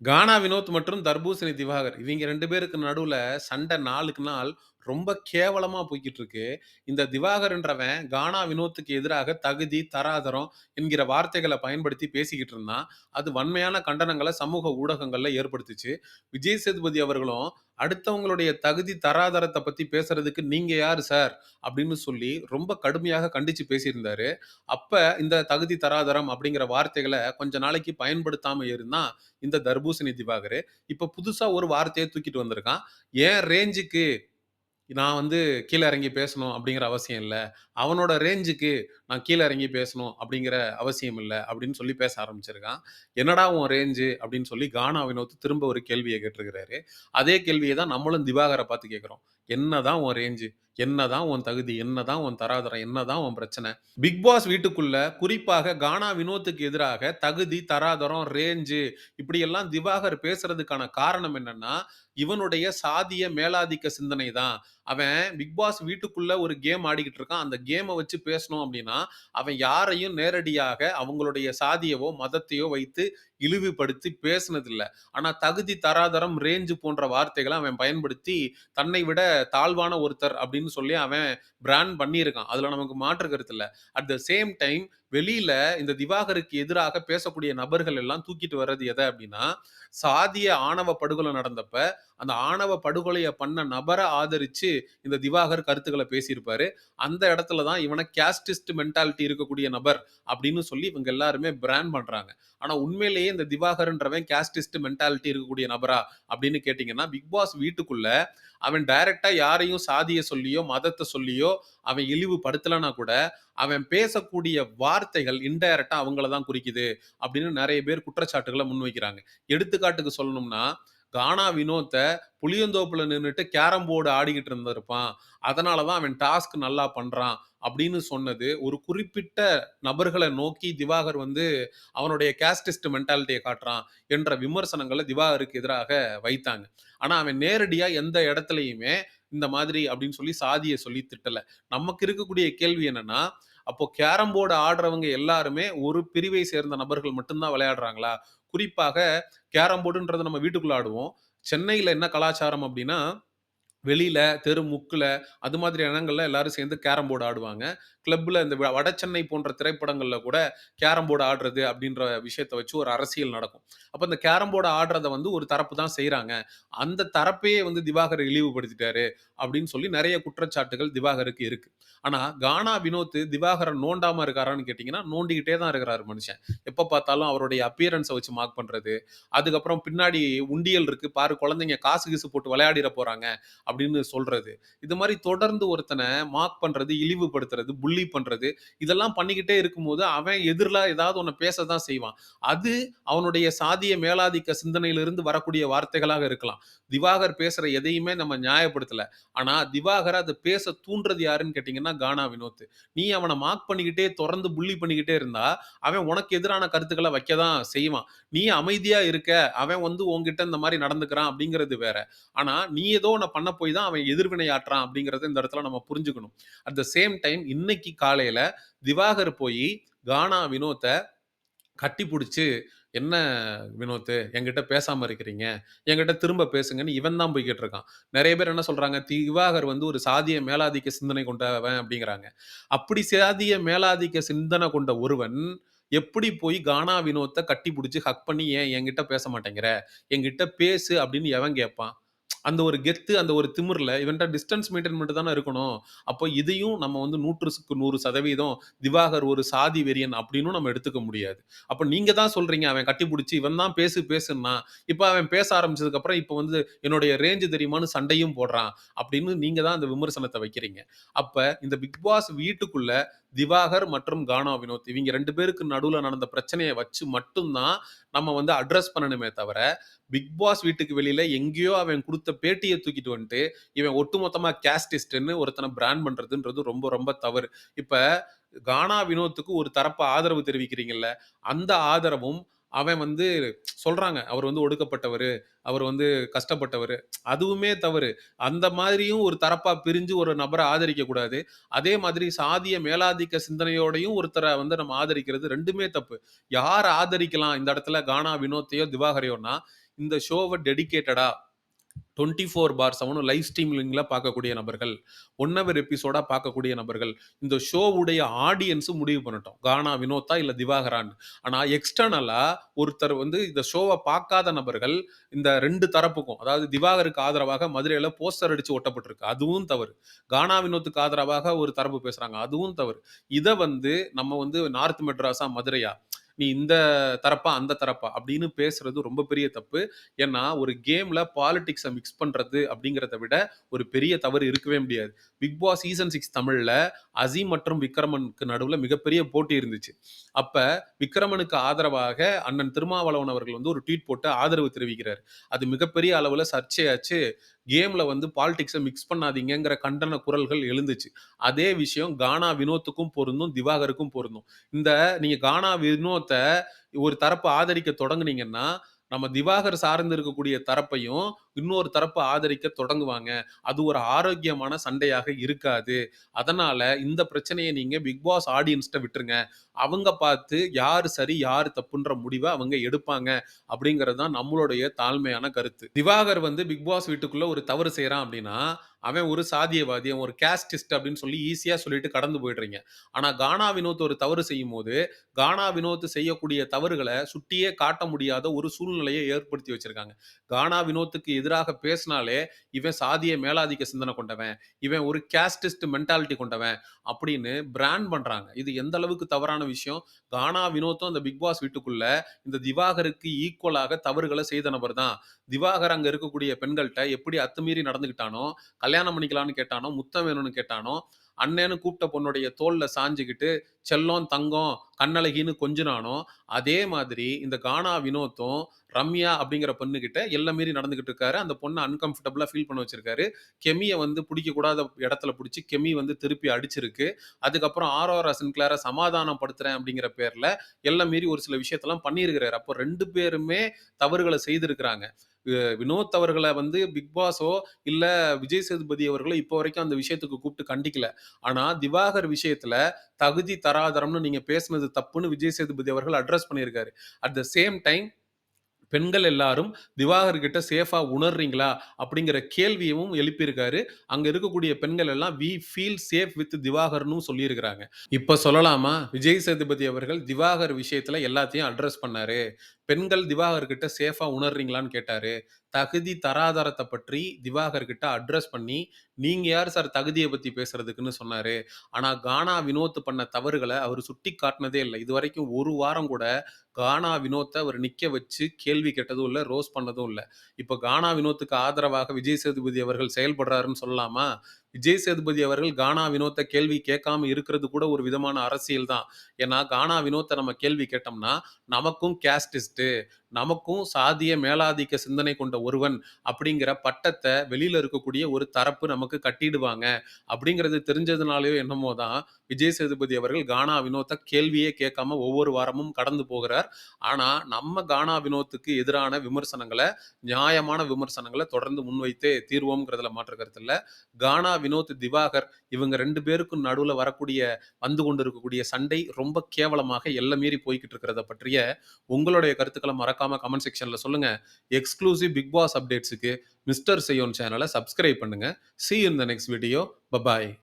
கானா வினோத் மற்றும் தர்பூசணி திவாகர். இவங்க 2 பேருக்கு நடுவுல சண்டை நாளுக்கு நாள் ரொம்ப கேவலமா போய்கிட்டு இருக்கு. இந்த திவாகர்ன்றவன் கானா வினோத்துக்கு எதிராக தகுதி, தராதரம் என்கிற வார்த்தைகளை பயன்படுத்தி பேசிக்கிட்டு இருந்தான். அது வன்மையான கண்டனங்களை சமூக ஊடகங்கள்ல ஏற்படுத்துச்சு. விஜய் சேதுபதி அவர்களும் அடுத்தவங்களுடைய தகுதி, தராதரத்தை பத்தி பேசுறதுக்கு நீங்க யார் சார்? அப்படின்னு சொல்லி ரொம்ப கடுமையாக கண்டிச்சு பேசியிருந்தாரு. அப்ப இந்த தகுதி, தராதரம் அப்படிங்கிற வார்த்தைகளை கொஞ்ச நாளைக்கு பயன்படுத்தாம இருந்தான் இந்த தர்பூசணி திவாகரு. இப்ப புதுசா ஒரு வார்த்தையை தூக்கிட்டு வந்திருக்கான். ஏன் ரேஞ்சுக்கு நான் வந்து கீழ இறங்கி பேசணும் அப்படிங்கிற அவசியம் இல்ல. அவனோட ரேஞ்சுக்கு நான் கீழ இறங்கி பேசணும் அப்படிங்கிற அவசியம் இல்ல அப்படின்னு சொல்லி பேச ஆரம்பிச்சிருக்கான். என்னடா உன் ரேஞ்சு அப்படின்னு சொல்லி கானா வினோத் திரும்ப ஒரு கேள்விய கேட்டிருக்கிறாரு. அதே கேள்விய தான் நம்மளும் திவாகர பார்த்து கேட்கிறோம். என்னதான் உன் ரேஞ்சு? என்னதான் உன் தகுதி? என்னதான் உன் தராதரம்? என்னதான் உன் பிரச்சனை? பிக் பாஸ் வீட்டுக்குள்ள குறிப்பாக கானா வினோத்துக்கு எதிராக தகுதி, தராதரம், ரேஞ்சு இப்படியெல்லாம் திவாகர் பேசுறதுக்கான காரணம் என்னன்னா, இவனுடைய சாதிய மேலாதிக்க சிந்தனை தான். அவன் பிக் பாஸ் வீட்டுக்குள்ள ஒரு கேம் ஆடிக்கிட்டு இருக்கான். அந்த கேமை வச்சு பேசணும் அப்படின்னா, அவன் யாரையும் நேரடியாக அவங்களுடைய சாதியவோ, மதத்தையோ வைத்து இழிவுபடுத்தி பேசினதில்லை ஆனால் தகுதி, தராதரம், ரேஞ்சு போன்ற வார்த்தைகளை அவன் பயன்படுத்தி தன்னை விட தாழ்வான ஒருத்தர் அப்படின்னு சொல்லி அவன் பிராண்ட் பண்ணியிருக்கான். அதில் நமக்கு மாற்று கருத்து இல்லை அட் த சேம் டைம் வெளியில இந்த திவாகருக்கு எதிராக பேசக்கூடிய நபர்கள் எல்லாம் தூக்கிட்டு வர்றது எதை அப்படின்னா, சாதிய ஆணவ படுகொலை நடந்தப்ப, அந்த ஆணவ படுகொலையை பண்ண நபரை ஆதரிச்சு இந்த திவாகர் கருத்துக்களை பேசியிருப்பாரு. அந்த இடத்துல தான் இவனை கேஸ்டிஸ்ட் மென்டாலிட்டி இருக்கக்கூடிய நபர் அப்படின்னு சொல்லி இவங்க எல்லாருமே பிராண்ட் பண்றாங்க. ஆனா உண்மையிலேயே இந்த திவாகர்ன்றவன் கேஸ்டிஸ்ட் மென்டாலிட்டி இருக்கக்கூடிய நபரா அப்படின்னு கேட்டீங்கன்னா, பிக் பாஸ் வீட்டுக்குள்ள அவன் டைரக்ட்டா யாரையும் சாதியை சொல்லியோ, மதத்தை சொல்லியோ அவன் இழிவுபடுத்தலைனா கூட, அவன் பேசக்கூடிய வார்த்தைகள் இன்டைரக்ட்டா அவங்கள தான் குறிக்குது அப்படின்னு நிறைய பேர் குற்றச்சாட்டுகளை முன்வைக்கிறாங்க. எடுத்துக்காட்டுக்கு சொல்லணும்னா, கானா வினோத்தை புளியந்தோப்புல நின்னுட்டு கேரம் போர்டு ஆடிக்கிட்டு இருந்திருப்பான். அதனால தான் அவன் டாஸ்க் நல்லா பண்றான் அப்படின்னு சொன்னது, ஒரு குறிப்பிட்ட நபர்களை நோக்கி திவாகர் வந்து அவனுடைய கேஸ்டிஸ்ட் மென்டாலிட்டியை காட்டுறான் என்ற விமர்சனங்களை திவாகருக்கு எதிராக வைத்தாங்க. ஆனா அவன் நேரடியா எந்த இடத்துலயுமே இந்த மாதிரி அப்படின்னு சொல்லி சாதியை சொல்லி திட்டல. நமக்கு இருக்கக்கூடிய கேள்வி என்னன்னா, அப்போ கேரம் போர்டு ஆடுறவங்க எல்லாருமே ஒரு பிரிவை சேர்ந்த நபர்கள் மட்டும்தான் விளையாடுறாங்களா? குறிப்பாக கேரம் போர்டுன்றது நம்ம வீட்டுக்குள்ள ஆடுவோம். சென்னையில் என்ன கலாச்சாரம் அப்படின்னா வெளியில, தெரு முக்குல அது மாதிரி இடங்கள்ல எல்லாரும் சேர்ந்து கேரம் போர்டு ஆடுவாங்க. கிளப்ல இந்த வட சென்னை போன்ற திரைப்படங்கள்ல கூட கேரம் போர்டு ஆடுறது அப்படின்ற விஷயத்த வச்சு ஒரு அரசியல் நடக்கும். அப்ப இந்த கேரம் போர்டு ஆடுறத வந்து ஒரு தரப்பு தான் செய்யறாங்க அந்த தரப்பையே வந்து திவாகர் இழிவுபடுத்திட்டாரு அப்படின்னு சொல்லி நிறைய குற்றச்சாட்டுகள் திவாகருக்கு இருக்கு. ஆனா கானா வினோத் திவாகரை நோண்டாம இருக்காரான்னு கேட்டீங்கன்னா, நோண்டிக்கிட்டே தான் இருக்கிறாரு மனுஷன். எப்ப பார்த்தாலும் அவருடைய அப்பியரன்ஸை வச்சு மார்க் பண்றது. அதுக்கப்புறம் பின்னாடி உண்டியல் இருக்கு பாரு குழந்தைங்க காசு கீசு போட்டு விளையாடிட போறாங்க அப்படின்னு சொல்றது. இது மாதிரி தொடர்ந்து ஒருத்தனை மார்க் பண்றது, இழிவுபடுத்துறது, புள்ளி பண்றது இதெல்லாம் பண்ணிக்கிட்டே இருக்கும்போது, அவன் எதிரில் ஏதாவது ஒன்று பேச தான் செய்வான். அது அவனுடைய சாதிய மேலாதிக்க சிந்தனையிலிருந்து வரக்கூடிய வார்த்தைகளாக இருக்கலாம். திவாகர் பேசுற எதையுமே நம்ம நியாயப்படுத்தல. ஆனா திவாகர் அதை பேச தூண்டுறது யாருன்னு கேட்டீங்கன்னா, கானா வினோத். நீ அவனை மார்க் பண்ணிக்கிட்டே தொடர்ந்து புள்ளி பண்ணிக்கிட்டே இருந்தா, அவன் உனக்கு எதிரான கருத்துக்களை வைக்க தான் செய்வான். நீ அமைதியா இருக்க, அவன் வந்து உன்கிட்ட இந்த மாதிரி நடந்துக்கிறான் அப்படிங்கிறது வேற. ஆனா நீ ஏதோ ஒண்ண பண்ண போய் தான் அவன் எதிர்வினையாற்றான் அப்படிங்கிறத இந்த இடத்துல நம்ம புரிஞ்சுக்கணும். அட் த சேம் டைம் இன்னைக்கு காலையில திவாகர் போய் கானா வினோத்தை கட்டி பிடிச்சி "என்ன வினோத்து என்கிட்ட பேசாம இருக்கிறீங்க? என்கிட்ட திரும்ப பேசுங்கன்னு" இவன் தான் போய்கிட்டு இருக்கான் நிறைய பேர் என்ன சொல்றாங்க, திவாகர் வந்து ஒரு சாதிய மேலாதிக்க சிந்தனை கொண்டவன் அப்படிங்கிறாங்க. அப்படி சாதிய மேலாதிக்க சிந்தனை கொண்ட ஒருவன், எப்படி போய் கானா வினோத்தை கட்டி பிடிச்சி ஹக் பண்ணி, "ஏன் என்கிட்ட பேச மாட்டேங்கிற? என்கிட்ட பேசு" அப்படின்னு எவன் கேட்பான்? அந்த ஒரு கெத்து, அந்த ஒரு திமிரில் இவன்ட்ட டிஸ்டன்ஸ் மெயின்டைன் பண்ணிட்டு தானே இருக்கணும். அப்போ இதையும் நம்ம வந்து 100க்கு 100% திவாகர் ஒரு சாதி வெறியன் அப்படின்னும் நம்ம எடுத்துக்க முடியாது. அப்போ நீங்கள் தான் சொல்கிறீங்க அவன் கட்டிப்பிடிச்சி இவன் தான் பேசு பேசுன்னா இப்போ அவன் பேச ஆரம்பிச்சதுக்கப்புறம் இப்போ வந்து என்னுடைய ரேஞ்சு தெரியுமான்னு சண்டையும் போடுறான். அப்படின்னு நீங்கள் தான் அந்த விமர்சனத்தை வைக்கிறீங்க. அப்போ இந்த பிக் பாஸ் வீட்டுக்குள்ளே திவாகர் மற்றும் கானா வினோத் இவங்க ரெண்டு பேருக்கு நடுவில் நடந்த பிரச்சனையை வச்சு மட்டும்தான் நம்ம வந்து அட்ரஸ் பண்ணணுமே தவிர, பிக் பாஸ் வீட்டுக்கு வெளியில எங்கேயோ அவன் கொடுத்த பேட்டியை தூக்கிட்டு வந்துட்டு, இவன் ஒட்டுமொத்தமாக கேஸ்டிஸ்ட்டுன்னு ஒருத்தனை பிராண்ட் பண்றதுன்றது ரொம்ப ரொம்ப தவறு. இப்போ கானா வினோத்துக்கு ஒரு தரப்பு ஆதரவு தெரிவிக்கிறீங்கல்ல, அந்த ஆதரவும் அவன் வந்து சொல்றாங்க. அவர் வந்து ஒடுக்கப்பட்டவர் அவர் வந்து கஷ்டப்பட்டவர் அதுவுமே தவறு. அந்த மாதிரியும் ஒரு தரப்பா பிரிஞ்சு ஒரு நபரை ஆதரிக்க கூடாது. அதே மாதிரி சாதிய மேலாதிக்க சிந்தனையோடையும் ஒருத்தரை வந்து நம்ம ஆதரிக்கிறது ரெண்டுமே தப்பு. யார் ஆதரிக்கலாம் இந்த இடத்துல கானா வினோத்தையோ, திவாகரையோன்னா, இந்த ஷோவை டெடிக்கேட்டடா டுவெண்ட்டி ஃபோர் பார் செவனும் லைவ் ஸ்ட்ரீமிங்கில் பார்க்கக்கூடிய நபர்கள். ஒன் ஹவர் எபிசோடா பார்க்கக்கூடிய நபர்கள். இந்த ஷோவுடைய ஆடியன்ஸும் முடிவு பண்ணட்டும். கானா வினோத்தா இல்லை திவாகரான்னு. ஆனால் எக்ஸ்டர்னலாக ஒருத்தர் வந்து இந்த ஷோவை பார்க்காத நபர்கள் இந்த ரெண்டு தரப்புக்கும் அதாவது திவாகருக்கு ஆதரவாக மதுரையில் போஸ்டர் அடித்து ஒட்டப்பட்டிருக்கு. அதுவும் தவறு. கானா வினோத்துக்கு ஆதரவாக ஒரு தரப்பு பேசுகிறாங்க அதுவும் தவறு. இதை வந்து நம்ம வந்து நார்த் மெட்ராஸா, மதுரையா? நீ இந்த தரப்பா, அந்த தரப்பா அப்படின்னு பேசுறது ரொம்ப பெரிய தப்பு. ஏன்னா, ஒரு கேம்ல பாலிடிக்ஸை மிக்ஸ் பண்றது அப்படிங்கிறத விட ஒரு பெரிய தவறு இருக்கவே முடியாது. பிக் பாஸ் சீசன் சிக்ஸ் தமிழ்ல அசீம் மற்றும் விக்ரமனுக்கு நடுவுல மிகப்பெரிய போட்டி இருந்துச்சு. அப்ப விக்ரமனுக்கு ஆதரவாக அண்ணன் திருமாவளவன் அவர்கள் வந்து ஒரு ட்வீட் போட்டு ஆதரவு தெரிவிக்கிறாரு. அது மிகப்பெரிய அளவுல சர்ச்சையாச்சு. கேம்ல வந்து பாலிடிக்ஸை மிக்ஸ் பண்ணாதீங்கங்கிற கண்டன குரல்கள் எழுந்துச்சு. அதே விஷயம் கானா வினோத்துக்கும் பொருந்தும், திவாகருக்கும் பொருந்தும். இந்த நீங்க கானா வினோத்தை ஒரு தரப்பு ஆதரிக்க தொடங்குனீங்கன்னா, நம்ம திவாகர் சார்ந்து இருக்கக்கூடிய தரப்பையும், இன்னொரு தரப்பு ஆதரிக்க தொடங்குவாங்க. அது ஒரு ஆரோக்கியமான சண்டையாக இருக்காது. அதனால இந்த பிரச்சனையை நீங்க பிக் பாஸ் ஆடியன்ஸ்ட்ட விட்டுருங்க. அவங்க பார்த்து யார் சரி, யார் தப்புன்ற முடிவை அவங்க எடுப்பாங்க. அப்படிங்கிறது தான் நம்மளுடைய தாழ்மையான கருத்து. திவாகர் வந்து பிக் பாஸ் வீட்டுக்குள்ள ஒரு தவறு செய்யறான் அப்படின்னா, அவன் ஒரு சாதியவாதி, அவன் ஒரு கேஸ்டிஸ்ட் அப்படின்னு சொல்லி ஈஸியா சொல்லிட்டு கடந்து போயிடுறீங்க. ஆனா கானா வினோத் ஒரு தவறு செய்யும் போது கானா வினோத் செய்யக்கூடிய தவறுகளை சுட்டியே காட்ட முடியாத ஒரு சூழ்நிலையை ஏற்படுத்தி வச்சிருக்காங்க. கானா வினோத்துக்கு எதிராக பேசினாலே, இவன் சாதிய மேலாதிக்க சிந்தனை கொண்டவன், இவன் ஒரு கேஸ்டிஸ்ட் மென்டாலிட்டி கொண்டவன் அப்படின்னு பிராண்ட் பண்றாங்க. இது எந்த அளவுக்கு தவறான விஷயம். கானா வினோத்தும் அந்த பிக் பாஸ் வீட்டுக்குள்ள இந்த திவாகருக்கு ஈக்குவலாக தவறுகளை செய்த நபர் தான். திவாகர் அங்க இருக்கக்கூடிய பெண்கள்கிட்ட எப்படி அத்துமீறி நடந்துக்கிட்டானோ, கல்யாணம் பண்ணிக்கலான்னு கேட்டானோ, முத்தம் வேணும்னு கேட்டானோ, அண்ணேன்னு கூப்பிட்ட பொண்ணுடைய தோல்ல சாஞ்சுக்கிட்டு செல்லம், தங்கம், கண்ணழகின்னு கொஞ்சினானோ அதே மாதிரி இந்த கானா வினோத்தும், ரம்யா அப்படிங்கிற பொண்ணுகிட்ட எல்லாம் மீறி நடந்துகிட்டு இருக்காரு. அந்த பொண்ணை அன்கம்ஃபர்டபுளாக ஃபீல் பண்ண வச்சிருக்காரு. கெமியை வந்து பிடிக்கக்கூடாத இடத்துல பிடிச்சி கெமி வந்து திருப்பி அடிச்சிருக்கு. அதுக்கப்புறம் ஆரோரா சமாதானம் படுத்துறேன் அப்படிங்கிற பேரில் எல்லாம் மீறி ஒரு சில விஷயத்தெல்லாம் பண்ணியிருக்கிறாரு. அப்போ ரெண்டு பேருமே தவறுகளை செய்திருக்கிறாங்க. வினோத் அவர்கள வந்து பிக் பாஸோ, இல்லை விஜய் சேதுபதி அவர்களோ இப்போ வரைக்கும் அந்த விஷயத்துக்கு கூப்பிட்டு கண்டிக்கல. ஆனா திவாகர் விஷயத்துல தகுதி தராதரம்னு நீங்க பேசினது தப்புன்னு விஜய் சேதுபதி அவர்கள் அட்ரஸ் பண்ணியிருக்காரு. அட் த சேம் டைம் பெண்கள் எல்லாரும் திவாகர் கிட்ட சேஃபா உணர்றீங்களா? அப்படிங்கிற கேள்வியும் எழுப்பியிருக்காரு. அங்க இருக்கக்கூடிய பெண்கள் எல்லாம் வி ஃபீல் சேஃப் வித் திவாகர்னு சொல்லியிருக்கிறாங்க. இப்ப சொல்லலாமா? விஜய் சேதுபதி அவர்கள் திவாகர் விஷயத்துல எல்லாத்தையும் அட்ரஸ் பண்ணாரு. பெண்கள் திவாகர் கிட்ட சேஃபா உணர்றீங்களான்னு கேட்டாரு. தகுதி தராதரத்தை பற்றி திவாகர் கிட்ட அட்ரஸ் பண்ணி, நீங்க யார் சார் தகுதியை பத்தி பேசுறதுக்குன்னு சொன்னாரு. ஆனா கானா வினோத் பண்ண தவறுகளை அவர் சுட்டி காட்டினதே இல்லை இது வரைக்கும் ஒரு வாரம் கூட கானா வினோத்தை அவர் நிக்க வச்சு கேள்வி கேட்டதும் இல்லை ரோஸ் பண்ணதும் இல்லை இப்ப கானா வினோத்துக்கு ஆதரவாக விஜய் சேதுபதி அவர்கள் செயல்படுறாருன்னு சொல்லலாமா? விஜய் சேதுபதி அவர்கள் கானா வினோத்த கேள்வி கேட்காம இருக்கிறது கூட ஒரு விதமான அரசியல் தான். ஏன்னா கானா வினோத்த நம்ம கேள்வி கேட்டோம்னா, நமக்கும் கேஸ்டிஸ்ட்டு நமக்கும் சாதிய மேலாதிக்க சிந்தனை கொண்ட ஒருவன் அப்படிங்கிற பட்டத்தை வெளியில இருக்கக்கூடிய ஒரு தரப்பு நமக்கு கட்டிடுவாங்க. அப்படிங்கிறது தெரிஞ்சதுனாலயோ என்னமோ தான், விஜய் சேதுபதி அவர்கள் கானா வினோத்த கேள்வியே கேட்காம ஒவ்வொரு வாரமும் கடந்து போகிறார். ஆனா நம்ம கானா வினோத்துக்கு எதிரான விமர்சனங்களை நியாயமான விமர்சனங்களை தொடர்ந்து முன்வைத்தே தீர்வோம்ங்கிறதுல மாற்று கருத்து கானா வினோத், திவாகர் இவங்க ரெண்டு பேருக்கும் நடுவுல வரக்கூடிய வந்து கொண்டிருக்கக்கூடிய சண்டை ரொம்ப கேவலமாக எல்லை மீறி போய்கிட்டு இருக்கிறத பற்றிய உங்களுடைய கருத்துக்களை மறக்காம கமெண்ட் செக்ஷன்ல சொல்லுங்க. எக்ஸ்க்ளூசிவ் பிக் பாஸ் அப்டேட்ஸ்க்கு மிஸ்டர் செய்யோன் சேனலை சப்ஸ்கிரைப் பண்ணுங்க. See in the next video. Bye bye.